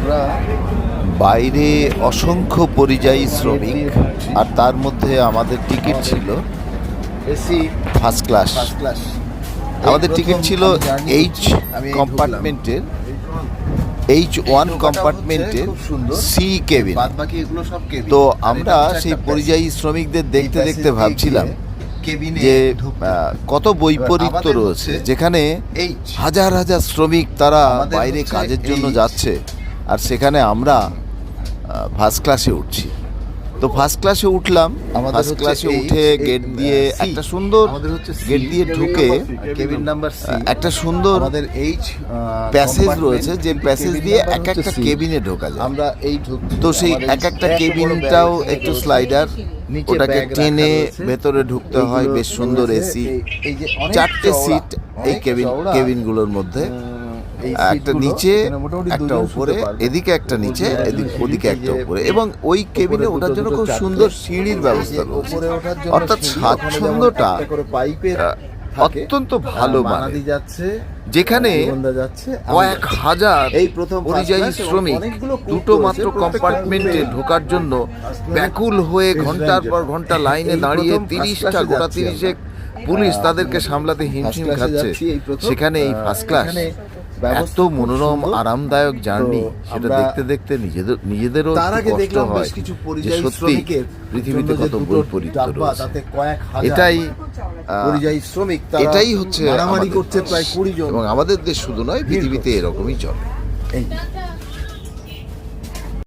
আমরা বাইরে অসংখ্য পরিযায়ী শ্রমিক আর তার মধ্যে আমাদের টিকিট ছিল এসি ফার্স্ট ক্লাস। আমাদের টিকিট ছিল এইচ কম্পার্টমেন্টের এইচ ওয়ান কম্পার্টমেন্টের সি কেবিন বাকি এগুলো সব তো আমরা সেই পরিযায়ী শ্রমিকদের দেখতে দেখতে ভাবছিলাম কেবিনে যে কত বৈপরীত্য রয়েছে। যেখানে হাজার হাজার শ্রমিক তারা বাইরে কাজের জন্য যাচ্ছে। আর সেখানে আমরা ফার্স্ট ক্লাসে উঠছি। তো ফার্স্ট ক্লাসে উঠলাম ফার্স্ট ক্লাসে উঠে গেট দিয়ে একটা সুন্দর হচ্ছে গেট দিয়ে ঢুকে কেবিন নাম্বার একটা সুন্দর আমাদের এইচ প্যাসেজ রয়েছে যে প্যাসেজ দিয়ে এক একটা কেবিনে ঢোকা যায়। আমরা এই তো সেই এক একটা কেবিনটাও একটু স্লাইডার ওটাকে টেনে ভেতরে ঢুকতে হয় বেশ সুন্দর এসি চারটে সিট এই কেবিন কেবিনগুলোর মধ্যে। এই একটা নিচে একটা উপরে এদিকে একটা নিচে এদিক ওদিকে একটা উপরে। এবং ওই কেবিনে ওঠার জন্য খুব সুন্দর সিঁড়ির ব্যবস্থা রয়েছে। অর্থাৎ স্বাচ্ছন্দ্যটা। অত্যন্ত ভালো। বানাদি যাচ্ছে যেখানে কয়েক হাজার এই প্রথম পরিযায়ী শ্রমিক দুটো মাত্র কম্পার্টমেন্টে ঢোকার জন্য ব্যাকুল হয়ে ঘণ্টার পর ঘণ্টা লাইনে দাঁড়িয়ে তিরিশটা গোটা তিরিশে পুলিশ তাদেরকে সামলাতে হিমশিম খাচ্ছে। সেখানে এই ফার্স্ট ক্লাস এত মনোরম আরামদায়ক জার্নি। সেটা দেখতে দেখতে নিজেদের নিজেদেরও তার আগে কষ্ট দেখলাম হয় বেশ কিছু পরিযায়ী শ্রমিকের পৃথিবীতে কত বৈপরীত্য রয়েছে। কয়েক হাজার এটাই পরিযায়ী শ্রমিক তারা এটাই হচ্ছে মারামারি আমাদের করছে প্রায় কুড়ি জন। এবং আমাদের দেশ শুধু নয় পৃথিবীতে এরকমই চলে। এই।